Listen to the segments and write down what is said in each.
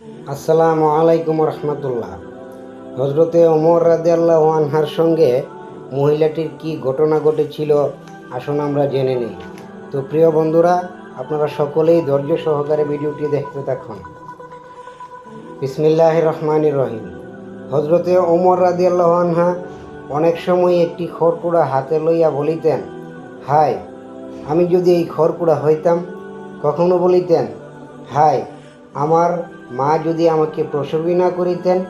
আসসালামু আলাইকুম রহমতুল্লাহ। হজরতে ওমর রাদিয়াল্লাহু আনহার সঙ্গে মহিলাটির কি ঘটনা ঘটেছিল আসুন আমরা জেনে নিই। তো প্রিয় বন্ধুরা, আপনারা সকলেই ধৈর্য সহকারে ভিডিওটি দেখতে থাকুন। বিসমিল্লাহ রহমান রহিম। হজরতে ওমর রাদিয়াল্লাহু আনহা অনেক সময় একটি খড়কুড়া হাতে লইয়া বলিতেন, হায়, আমি যদি এই খড়কুড়া হইতাম, কখনো বলিতেন, হায় আমার মা যদি আমাকে প্রসবী না করিতেন,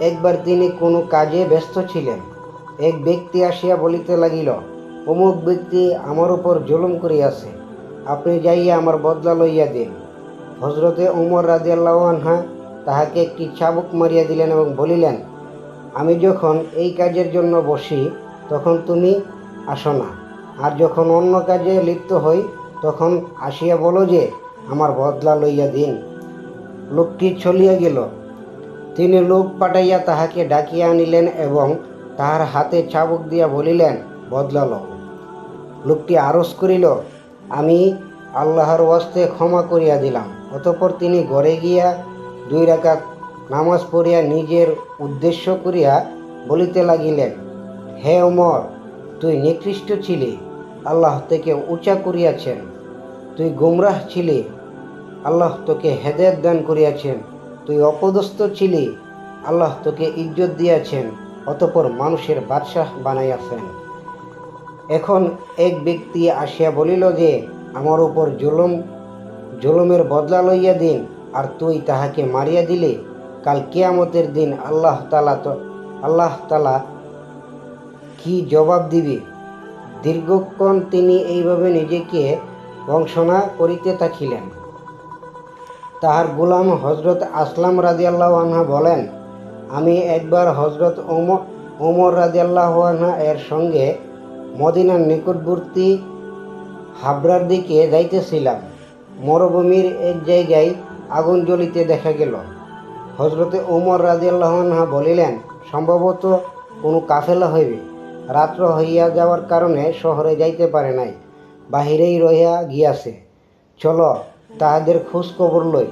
একবার তিনি কোনো কাজে ব্যস্ত ছিলেন। এক ব্যক্তি আসিয়া বলিতে লাগিল, অমুক ব্যক্তি আমার উপর জুলুম করিয়াছে, আপনি যাইয়া আমার বদলা লইয়া দিন। হজরতে উমর রাজিয়াল্লাহ আনহা তাহাকে একটি চাবুক মারিয়া দিলেন এবং বলিলেন, আমি যখন এই কাজের জন্য বসি, তখন তুমি আসো না। আর যখন অন্য কাজে লিপ্ত হই, তখন আসিয়া বলো যে, আমার বদলা লইয়া দিন। লোকটি চলিয়া গেল। তিনি লোক পাঠাইয়া তাহাকে ডাকিয়া আনিলেন এবং তাহার হাতে চাবুক দিয়া বলিলেন বদলাল লোকটি আরজ করিল, আমি আল্লাহর ওয়াস্তে ক্ষমা করিয়া দিলাম। অতঃপর তিনি ঘরে গিয়া দুই রাকাত নামাজ পড়িয়া নিজের উদ্দেশ্য করিয়া বলিতে লাগিলেন, হে ওমর, তুই নিকৃষ্ট ছিলি, আল্লাহ থেকে উঁচা করিয়াছেন। তুই গুমরাহ ছিলি আল্লাহ তোকে হেদায়ত দান করিয়াছেন। তুই অপদস্থ ছিলি, আল্লাহ তোকে ইজ্জত দিয়াছেন, অতপর মানুষের বাদশাহ বানাইয়াছেন। এখন এক ব্যক্তি আসিয়া বলিল যে, আমার উপর জুলুম, জুলুমের বদলা লইয়া দিন, আর তুই তাহাকে মারিয়া দিলে, কাল কেয়ামতের দিন আল্লাহ তালা তো, আল্লাহ তালা কি জবাব দিবে? দীর্ঘক্ষণ তিনি এইভাবে নিজেকে বংশনা করিতে থাকিলেন। তাহার গোলাম হজরত আসলাম রাজিয়াল্লাহ আনহা বলেন, আমি একবার হজরত ওমর ওমর রাজিয়াল্লাহ আনহা এর সঙ্গে মদিনার নিকটবর্তী হাবড়ার দিকে যাইতেছিলাম। মরুভূমির এক জায়গায় আগুন জ্বলিতে দেখা গেল। হজরতে ওমর রাজিয়াল্লাহ আনহা বলিলেন, সম্ভবত কোনো কাফেলা হইবে। রাত্র হইয়া যাওয়ার কারণে শহরে যাইতে পারে নাই, বাহিরেই রহিয়া গিয়াছে। চলো তাহাদের খোঁজ খবর লই,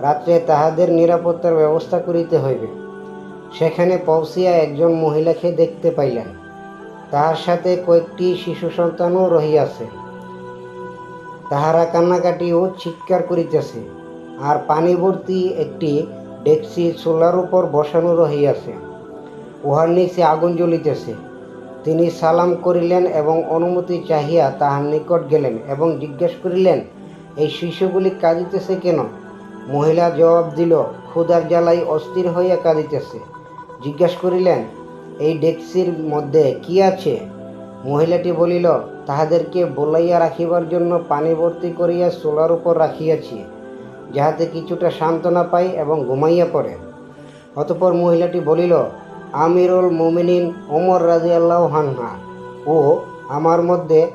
রাত্রে তাহাদের নিরাপত্তার ব্যবস্থা করিতে হইবে। সেখানে পৌঁছিয়া একজন মহিলাকে দেখতে পাইলেন। তাহার সাথে কয়েকটি শিশু সন্তানও রহিয়াছে। তাহারা কান্নাকাটি ও চিৎকার করিতেছে, আর পানি ভর্তি একটি ডেকসি চুলার উপর বসানো রহিয়াছে। উহার নিচে আগুন জ্বলিতেছে। তিনি সালাম করিলেন এবং অনুমতি চাহিয়া তাহার নিকট গেলেন এবং জিজ্ঞেস করিলেন এই শিশুগুলি কাঁদিতেছে কেন? মহিলা জবাব দিল ক্ষুদার জ্বালাই অস্থির হইয়া কাঁদিতেছে। জিজ্ঞাসা করিলেন, এই ডেক্সির মধ্যে কি আছে? মহিলাটি বলিল, তাহাদেরকে বলাইয়া রাখিবার জন্য পানি ভর্তি করিয়া চুলার উপর রাখিয়াছি, যাহাতে কিছুটা সান্ত্বনা পাই এবং ঘুমাইয়া পড়ে। অতপর মহিলাটি বলিল, আমিরুল মোমিনিন ওমর রাজি আল্লাহ হানহা ও আমার মধ্যে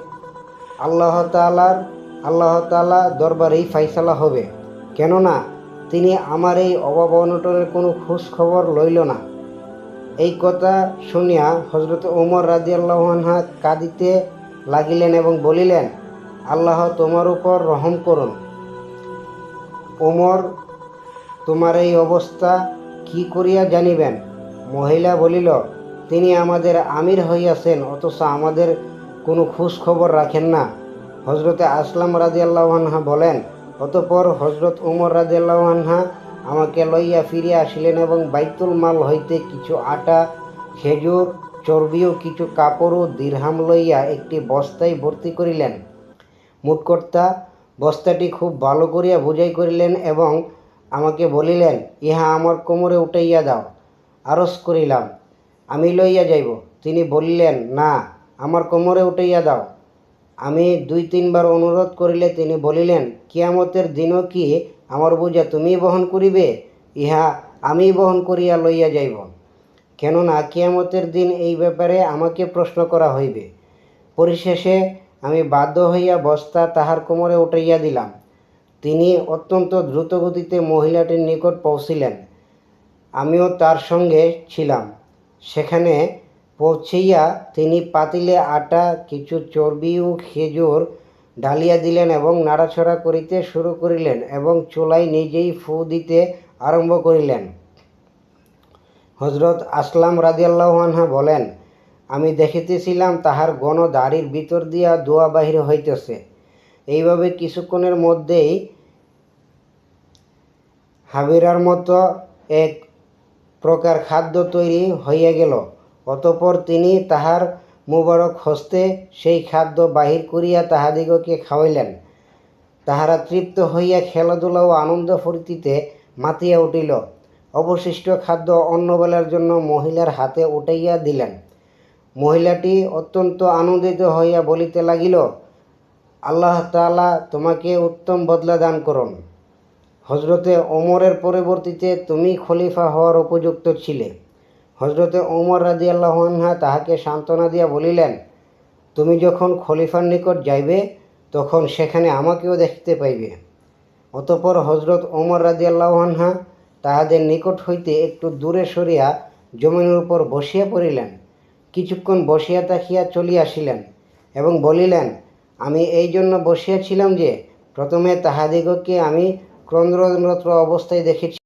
আল্লাহ তালার আল্লাহ তালা দরবারেই ফাইসালা হবে। কেননা, তিনি আমার এই অভাব অনটনের কোনো খোঁজ খবর লইল না। এই কথা শুনিয়া হজরত ওমর রাজি আল্লাহানহা কাঁদিতে লাগিলেন এবং বলিলেন, আল্লাহ তোমার উপর রহম করুন। ওমর, তোমার এই অবস্থা কি করিয়া জানিবেন? মহিলা বলিল, তিনি আমাদের আমির হইয়াছেন, অথচ আমাদের কোনো খোঁজ খবর রাখেন না। হজরতে আসলাম রাজি আল্লাহানহা বলেন, অতপর হজরত উমর রাজি আল্লাহানহা আমাকে লইয়া ফিরিয়া আসিলেন এবং বাইতুল মাল হইতে কিছু আটা, খেজুর চর্বি ও কিছু কাপড় ও দীর্হাম লইয়া একটি বস্তায় ভর্তি করিলেন। মুটকর্তা বস্তাটি খুব ভালো করিয়া বুঝাই করিলেন এবং আমাকে বলিলেন, ইহা আমার কোমরে উঠাইয়া দাও। আরস করিলাম, আমি লইয়া যাইব। তিনি বলিলেন, না, আমার কোমরে উঠাইয়া দাও। আমি দুই তিনবার অনুরোধ করিলে তিনি বলিলেন, কিয়ামতের দিনও কি আমার বোঝা তুমি বহন করিবে? ইহা আমি বহন করিয়া লইয়া যাইব। কেননা কিয়ামতের দিন এই ব্যাপারে আমাকে প্রশ্ন করা হইবে। পরিশেষে আমি বাধ্য হইয়া বস্তা তাহার কোমরে উঠাইয়া দিলাম। তিনি অত্যন্ত দ্রুতগতিতে মহিলাটির নিকট পৌঁছিলেন। আমিও তার সঙ্গে ছিলাম। সেখানে পৌঁছিয়া তিনি পাতিলে আটা, কিছু চর্বি ও খেজুর ঢালিয়া দিলেন এবং নাড়াছড়া করিতে শুরু করিলেন এবং চুলায় নিজেই ফু দিতে আরম্ভ করিলেন। হজরত আসলাম রাজিয়াল্লাহ বলেন, আমি দেখিতেছিলাম তাহার গণ দাড়ির ভিতর দিয়া দোয়া বাহির হইতেছে। এইভাবে কিছুক্ষণের মধ্যেই হাবিরার মতো এক প্রকার খাদ্য তৈরি হইয়া গেল। অতঃপর তিনি তাহার মুবারক হস্তে সেই খাদ্য বাহির করিয়া তাহাদিগকে খাওয়াইলেন। তাহারা তৃপ্ত হইয়া খেলাধুলা ও আনন্দ ফুর্তিতে মাতিয়া উঠিল। অবশিষ্ট খাদ্য অন্নবেলার জন্য মহিলার হাতে উঠাইয়া দিলেন। মহিলাটি অত্যন্ত আনন্দিত হইয়া বলিতে লাগিল, আল্লাহ তাআলা তোমাকে উত্তম বদলা দান করুন। হজরতে ওমরের পরবর্তীতে তুমি খলিফা হওয়ার উপযুক্ত ছিলে। হজরতে ওমর রাজি আল্লাহা তাহাকে সান্ত্বনা দিয়া বলিলেন, তুমি যখন খলিফার নিকট যাইবে, তখন সেখানে আমাকেও দেখতে পাইবে। অতপর হজরত ওমর রাজি আল্লাহা তাহাদের নিকট হইতে একটু দূরে সরিয়া জমিনের উপর বসিয়া পড়িলেন। কিছুক্ষণ বসিয়া তাকিয়া চলিয়া আসিলেন এবং বলিলেন, আমি এই জন্য বসিয়াছিলাম যে, প্রথমে তাহাদিগকে আমি ক্রন্দ্ররত অবস্থায় দেখেছি।